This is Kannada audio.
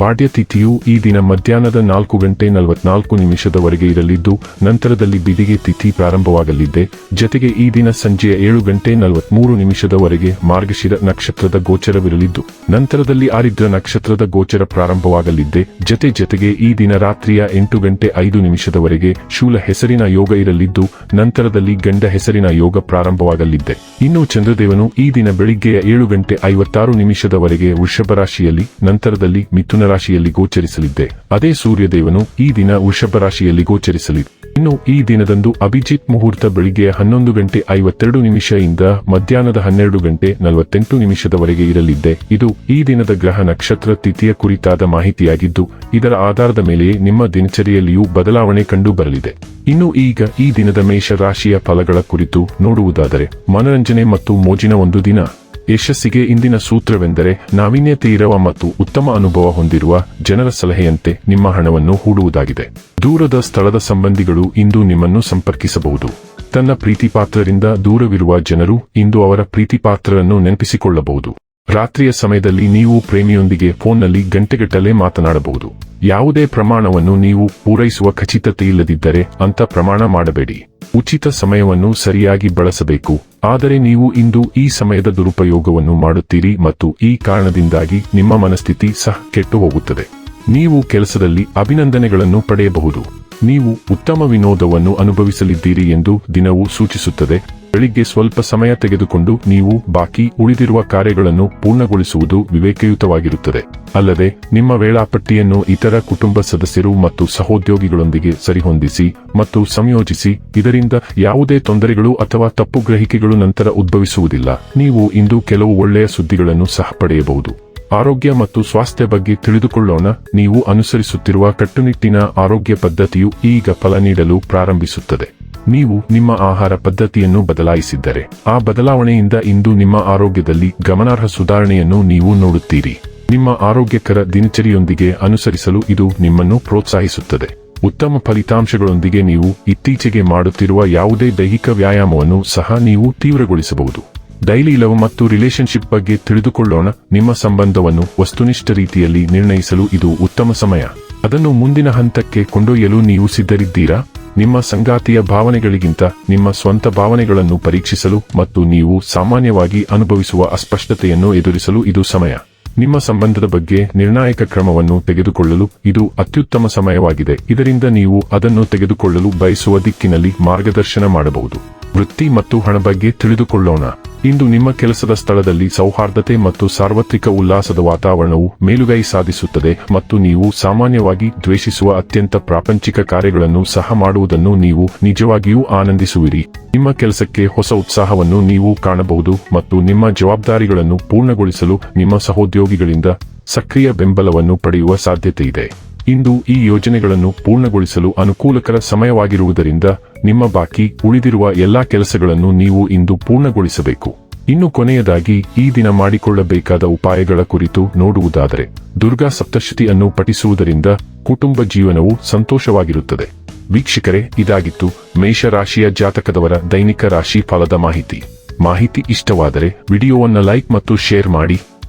ಪಾಡ್ಯ ತಿಥಿಯು ಈ ದಿನ ಮಧ್ಯಾಹ್ನದ ನಾಲ್ಕು ಗಂಟೆ ನಲವತ್ನಾಲ್ಕು ನಿಮಿಷದವರೆಗೆ ಇರಲಿದ್ದು, ನಂತರದಲ್ಲಿ ಬಿದಿಗೆ ತಿಥಿ ಪ್ರಾರಂಭವಾಗಲಿದೆ ಜತೆಗೆ ಈ ದಿನ ಸಂಜೆಯ ಏಳು ಗಂಟೆ ನಲವತ್ಮೂರು ನಿಮಿಷದವರೆಗೆ ಮಾರ್ಗಶಿರ ನಕ್ಷತ್ರದ ಗೋಚರವಿರಲಿದ್ದು, ನಂತರದಲ್ಲಿ ಆರಿದ್ರ ನಕ್ಷತ್ರದ ಗೋಚರ ಪ್ರಾರಂಭವಾಗಲಿದ್ದೆ. ಜತೆ ಜತೆಗೆ ಈ ದಿನ ರಾತ್ರಿಯ ಎಂಟು ಗಂಟೆ ಐದು ನಿಮಿಷದವರೆಗೆ ಶೂಲ ಹೆಸರಿನ ಯೋಗ ಇರಲಿದ್ದು, ನಂತರದಲ್ಲಿ ಗಂಡ ಹೆಸರಿನ ಯೋಗ ಪ್ರಾರಂಭವಾಗಲಿದ್ದೆ. ಇನ್ನು ಚಂದ್ರದೇವನು ಈ ದಿನ ಬೆಳಿಗ್ಗೆಯ ಏಳು ಗಂಟೆ ಐವತ್ತಾರು ನಿಮಿಷದವರೆಗೆ ವೃಷಭ ರಾಶಿಯಲ್ಲಿ, ನಂತರದಲ್ಲಿ ಮಿಥುನ ರಾಶಿಯಲ್ಲಿ ಗೋಚರಿಸಲಿದ್ದೆ. ಅದೇ ಸೂರ್ಯದೇವನು ಈ ದಿನ ವೃಷಭ ರಾಶಿಯಲ್ಲಿ ಗೋಚರಿಸಲಿದೆ. ಇನ್ನು ಈ ದಿನದಂದು ಅಭಿಜಿತ್ ಮುಹೂರ್ತ ಬೆಳಿಗ್ಗೆ ಹನ್ನೊಂದು ಗಂಟೆ ಐವತ್ತೆರಡು ನಿಮಿಷದಿಂದ ಮಧ್ಯಾಹ್ನದ ಹನ್ನೆರಡು ಗಂಟೆ ನಲವತ್ತೆಂಟು ನಿಮಿಷದವರೆಗೆ ಇರಲಿದ್ದೆ. ಇದು ಈ ದಿನದ ಗ್ರಹ ನಕ್ಷತ್ರ ತಿಥಿಯ ಕುರಿತಾದ ಮಾಹಿತಿಯಾಗಿದ್ದು, ಇದರ ಆಧಾರದ ಮೇಲೆಯೇ ನಿಮ್ಮ ದಿನಚರಿಯಲ್ಲಿಯೂ ಬದಲಾವಣೆ ಕಂಡು ಬರಲಿದೆ ಇನ್ನು ಈಗ ಈ ದಿನದ ಮೇಷ ರಾಶಿಯ ಫಲಗಳ ಕುರಿತು ನೋಡುವುದಾದರೆ, ಮನರಂಜನೆ ಮತ್ತು ಮೋಜಿನ ಒಂದು ದಿನ. ಯಶಸ್ಸಿಗೆ ಇಂದಿನ ಸೂತ್ರವೆಂದರೆ ನಾವೀನ್ಯತೆ ಇರುವ ಮತ್ತು ಉತ್ತಮ ಅನುಭವ ಹೊಂದಿರುವ ಜನರ ಸಲಹೆಯಂತೆ ನಿಮ್ಮ ಹಣವನ್ನು ಹೂಡುವುದಾಗಿದೆ. ದೂರದ ಸ್ಥಳದ ಸಂಬಂಧಿಗಳು ಇಂದು ನಿಮ್ಮನ್ನು ಸಂಪರ್ಕಿಸಬಹುದು. ತನ್ನ ಪ್ರೀತಿಪಾತ್ರರಿಂದ ದೂರವಿರುವ ಜನರು ಇಂದು ಅವರ ಪ್ರೀತಿಪಾತ್ರರನ್ನು ನೆನಪಿಸಿಕೊಳ್ಳಬಹುದು. ರಾತ್ರಿಯ ಸಮಯದಲ್ಲಿ ನೀವು ಪ್ರೇಮಿಯೊಂದಿಗೆ ಫೋನ್ನಲ್ಲಿ ಗಂಟೆಗಟ್ಟಲೆ ಮಾತನಾಡಬಹುದು. ಯಾವುದೇ ಪ್ರಮಾಣವನ್ನು ನೀವು ಪೂರೈಸುವ ಖಚಿತತೆ ಇಲ್ಲದಿದ್ದರೆ ಅಂತ ಪ್ರಮಾಣ ಮಾಡಬೇಡಿ. ಉಚಿತ ಸಮಯವನ್ನು ಸರಿಯಾಗಿ ಬಳಸಬೇಕು. ಆದರೆ ನೀವು ಇಂದು ಈ ಸಮಯದ ದುರುಪಯೋಗವನ್ನು ಮಾಡುತ್ತೀರಿ ಮತ್ತು ಈ ಕಾರಣದಿಂದಾಗಿ ನಿಮ್ಮ ಮನಸ್ಥಿತಿ ಸಹ ಕೆಟ್ಟು ಹೋಗುತ್ತದೆ ನೀವು ಕೆಲಸದಲ್ಲಿ ಅಭಿನಂದನೆಗಳನ್ನು ಪಡೆಯಬಹುದು. ನೀವು ಉತ್ತಮ ವಿನೋದವನ್ನು ಅನುಭವಿಸಲಿದ್ದೀರಿ ಎಂದು ದಿನವು ಸೂಚಿಸುತ್ತದೆ. ಬೆಳಿಗ್ಗೆ ಸ್ವಲ್ಪ ಸಮಯ ತೆಗೆದುಕೊಂಡು ನೀವು ಬಾಕಿ ಉಳಿದಿರುವ ಕಾರ್ಯಗಳನ್ನು ಪೂರ್ಣಗೊಳಿಸುವುದು ವಿವೇಕಯುತವಾಗಿರುತ್ತದೆ. ಅಲ್ಲದೆ, ನಿಮ್ಮ ವೇಳಾಪಟ್ಟಿಯನ್ನು ಇತರ ಕುಟುಂಬ ಸದಸ್ಯರು ಮತ್ತು ಸಹೋದ್ಯೋಗಿಗಳೊಂದಿಗೆ ಸರಿಹೊಂದಿಸಿ ಮತ್ತು ಸಂಯೋಜಿಸಿ, ಇದರಿಂದ ಯಾವುದೇ ತೊಂದರೆಗಳು ಅಥವಾ ತಪ್ಪು ಗ್ರಹಿಕೆಗಳು ನಂತರ ಉದ್ಭವಿಸುವುದಿಲ್ಲ. ನೀವು ಇಂದು ಕೆಲವು ಒಳ್ಳೆಯ ಸುದ್ದಿಗಳನ್ನು ಸಹ ಪಡೆಯಬಹುದು. ಆರೋಗ್ಯ ಮತ್ತು ಸ್ವಾಸ್ಥ್ಯ ಬಗ್ಗೆ ತಿಳಿದುಕೊಳ್ಳೋಣ. ನೀವು ಅನುಸರಿಸುತ್ತಿರುವ ಕಟ್ಟುನಿಟ್ಟಿನ ಆರೋಗ್ಯ ಪದ್ಧತಿಯು ಈಗ ಫಲ ನೀಡಲು ಪ್ರಾರಂಭಿಸುತ್ತದೆ. ನೀವು ನಿಮ್ಮ ಆಹಾರ ಪದ್ಧತಿಯನ್ನು ಬದಲಾಯಿಸಿದ್ದರೆ, ಆ ಬದಲಾವಣೆಯಿಂದ ಇಂದು ನಿಮ್ಮ ಆರೋಗ್ಯದಲ್ಲಿ ಗಮನಾರ್ಹ ಸುಧಾರಣೆಯನ್ನು ನೀವು ನೋಡುತ್ತೀರಿ. ನಿಮ್ಮ ಆರೋಗ್ಯಕರ ದಿನಚರಿಯೊಂದಿಗೆ ಅನುಸರಿಸಲು ಇದು ನಿಮ್ಮನ್ನು ಪ್ರೋತ್ಸಾಹಿಸುತ್ತದೆ. ಉತ್ತಮ ಫಲಿತಾಂಶಗಳೊಂದಿಗೆ ನೀವು ಇತ್ತೀಚೆಗೆ ಮಾಡುತ್ತಿರುವ ಯಾವುದೇ ದೈಹಿಕ ವ್ಯಾಯಾಮವನ್ನು ಸಹ ನೀವು ತೀವ್ರಗೊಳಿಸಬಹುದು. ಡೈಲಿ ಲವ್ ಮತ್ತು ರಿಲೇಶನ್ಶಿಪ್ ಬಗ್ಗೆ ತಿಳಿದುಕೊಳ್ಳೋಣ. ನಿಮ್ಮ ಸಂಬಂಧವನ್ನು ವಸ್ತುನಿಷ್ಠ ರೀತಿಯಲ್ಲಿ ನಿರ್ಣಯಿಸಲು ಇದು ಉತ್ತಮ ಸಮಯ. ಅದನ್ನು ಮುಂದಿನ ಹಂತಕ್ಕೆ ಕೊಂಡೊಯ್ಯಲು ನೀವು ಸಿದ್ಧರಿದ್ದೀರಾ? ನಿಮ್ಮ ಸಂಗಾತಿಯ ಭಾವನೆಗಳಿಗಿಂತ ನಿಮ್ಮ ಸ್ವಂತ ಭಾವನೆಗಳನ್ನು ಪರೀಕ್ಷಿಸಲು ಮತ್ತು ನೀವು ಸಾಮಾನ್ಯವಾಗಿ ಅನುಭವಿಸುವ ಅಸ್ಪಷ್ಟತೆಯನ್ನು ಎದುರಿಸಲು ಇದು ಸಮಯ. ನಿಮ್ಮ ಸಂಬಂಧದ ಬಗ್ಗೆ ನಿರ್ಣಾಯಕ ಕ್ರಮವನ್ನು ತೆಗೆದುಕೊಳ್ಳಲು ಇದು ಅತ್ಯುತ್ತಮ ಸಮಯವಾಗಿದೆ. ಇದರಿಂದ ನೀವು ಅದನ್ನು ತೆಗೆದುಕೊಳ್ಳಲು ಬಯಸುವ ದಿಕ್ಕಿನಲ್ಲಿ ಮಾರ್ಗದರ್ಶನ ಮಾಡಬಹುದು. ವೃತ್ತಿ ಮತ್ತು ಹಣ ಬಗ್ಗೆ ತಿಳಿದುಕೊಳ್ಳೋಣ. ಇಂದು ನಿಮ್ಮ ಕೆಲಸದ ಸ್ಥಳದಲ್ಲಿ ಸೌಹಾರ್ದತೆ ಮತ್ತು ಸಾರ್ವತ್ರಿಕ ಉಲ್ಲಾಸದ ವಾತಾವರಣವು ಮೇಲುಗೈ ಸಾಧಿಸುತ್ತದೆ ಮತ್ತು ನೀವು ಸಾಮಾನ್ಯವಾಗಿ ದ್ವೇಷಿಸುವ ಅತ್ಯಂತ ಪ್ರಾಪಂಚಿಕ ಕಾರ್ಯಗಳನ್ನು ಸಹ ಮಾಡುವುದನ್ನು ನೀವು ನಿಜವಾಗಿಯೂ ಆನಂದಿಸುವಿರಿ. ನಿಮ್ಮ ಕೆಲಸಕ್ಕೆ ಹೊಸ ಉತ್ಸಾಹವನ್ನು ನೀವು ಕಾಣಬಹುದು ಮತ್ತು ನಿಮ್ಮ ಜವಾಬ್ದಾರಿಗಳನ್ನು ಪೂರ್ಣಗೊಳಿಸಲು ನಿಮ್ಮ ಸಹೋದ್ಯೋಗಿಗಳಿಂದ ಸಕ್ರಿಯ ಬೆಂಬಲವನ್ನು ಪಡೆಯುವ ಸಾಧ್ಯತೆಯಿದೆ. ಇಂದು ಈ ಯೋಜನೆಗಳನ್ನು ಪೂರ್ಣಗೊಳಿಸಲು ಅನುಕೂಲಕರ ಸಮಯವಾಗಿರುವುದರಿಂದ ನಿಮ್ಮ ಬಾಕಿ ಉಳಿದಿರುವ ಎಲ್ಲಾ ಕೆಲಸಗಳನ್ನು ನೀವು ಇಂದು ಪೂರ್ಣಗೊಳಿಸಬೇಕು. ಇನ್ನು ಕೊನೆಯದಾಗಿ ಈ ದಿನ ಮಾಡಿಕೊಳ್ಳಬೇಕಾದ ಉಪಾಯಗಳ ಕುರಿತು ನೋಡುವುದಾದರೆ, ದುರ್ಗಾ ಸಪ್ತಶತಿಯನ್ನು ಪಠಿಸುವುದರಿಂದ ಕುಟುಂಬ ಜೀವನವು ಸಂತೋಷವಾಗಿರುತ್ತದೆ. ವೀಕ್ಷಕರೇ, ಇದಾಗಿತ್ತು ಮೇಷರಾಶಿಯ ಜಾತಕದವರ ದೈನಿಕ ರಾಶಿ ಫಲದ ಮಾಹಿತಿ. ಮಾಹಿತಿ ಇಷ್ಟವಾದರೆ ವಿಡಿಯೋವನ್ನು ಲೈಕ್ ಮತ್ತು ಶೇರ್ ಮಾಡಿ.